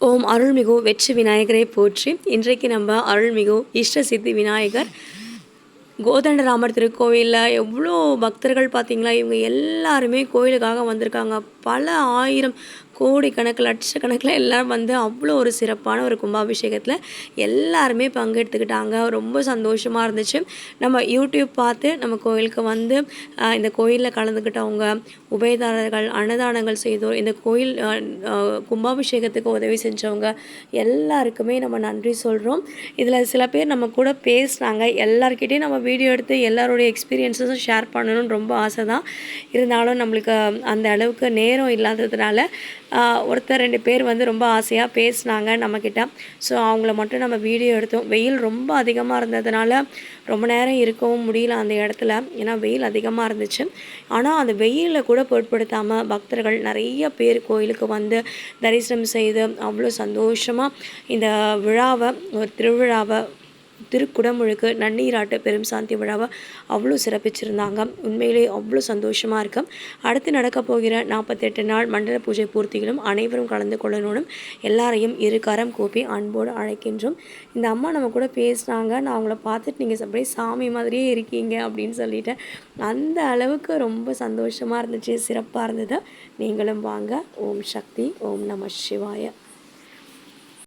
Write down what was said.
ஓம் அருள்மிகு வெற்றி விநாயகரை போற்றி இன்றைக்கு நம்ம அருள்மிகு இஷ்ட சித்தி விநாயகர் கோதண்டராமர் திருக்கோவிலில் எவ்வளோ பக்தர்கள் பார்த்தீங்களா? இவங்க எல்லாருமே கோயிலுக்காக வந்திருக்காங்க. பல ஆயிரம் கோடிக்கணக்கில் லட்சக்கணக்கில் எல்லோரும் வந்து அவ்வளோ ஒரு சிறப்பான ஒரு கும்பாபிஷேகத்தில் எல்லாருமே பங்கெடுத்துக்கிட்டாங்க. ரொம்ப சந்தோஷமாக இருந்துச்சு. நம்ம யூடியூப் பார்த்து நம்ம கோயிலுக்கு வந்து இந்த கோயிலில் கலந்துக்கிட்டவங்க உபயதாரர்கள் அன்னதானங்கள் செய்தோர் இந்த கோயில் கும்பாபிஷேகத்துக்கு உதவி செஞ்சவங்க எல்லாருக்குமே நம்ம நன்றி சொல்கிறோம் இதில் சில பேர் நம்ம கூட பேசுகிறாங்க எல்லார்கிட்டையும் நம்ம வீடியோ எடுத்து எல்லாருடைய எக்ஸ்பீரியன்ஸஸும் ஷேர் பண்ணணும்னு ரொம்ப ஆசை தான் இருந்தாலும் நம்மளுக்கு அந்த அளவுக்கு நேரம் இல்லாததுனால ஒருத்தர் ரெண்டு பேர் வந்து ரொம்ப ஆசையாக பேசினாங்க நம்மக்கிட்ட ஸோ அவங்கள மட்டும் நம்ம வீடியோ எடுத்தோம். வெயில் ரொம்ப அதிகமாக இருந்ததுனால ரொம்ப நேரம் இருக்கவும் முடியல அந்த இடத்துல. ஏன்னா வெயில் அதிகமாக இருந்துச்சு. ஆனால் அந்த வெயிலில் கூட பொருட்படுத்தாமல் பக்தர்கள் நிறைய பேர் கோயிலுக்கு வந்து தரிசனம் செய்து அவ்வளோ சந்தோஷமாக இந்த விழாவை ஒரு திருவிழாவை திருக்குடமுழுக்கு நன்னீராட்டு பெரும் சாந்தி விழாவை அவ்வளோ சிறப்பிச்சிருந்தாங்க. உண்மையிலே அவ்வளோ சந்தோஷமாக இருக்கும் அடுத்து நடக்க போகிற நாற்பத்தெட்டு நாள் மண்டல பூஜை பூர்த்திகளும் அனைவரும் கலந்து கொள்ளணும் எல்லாரையும் இரு கரம் கூப்பி அன்போடு அழைக்கின்றோம். இந்த அம்மா நம்ம கூட பேசினாங்க. நான் அவங்கள பார்த்துட்டு நீங்கள் அப்படியே சாமி மாதிரியே இருக்கீங்க அப்படின்னு சொல்லிட்டு அந்த அளவுக்கு ரொம்ப சந்தோஷமாக இருந்துச்சு. சிறப்பாக இருந்தது. நீங்களும் வாங்க. ஓம் சக்தி ஓம் நம சிவாய.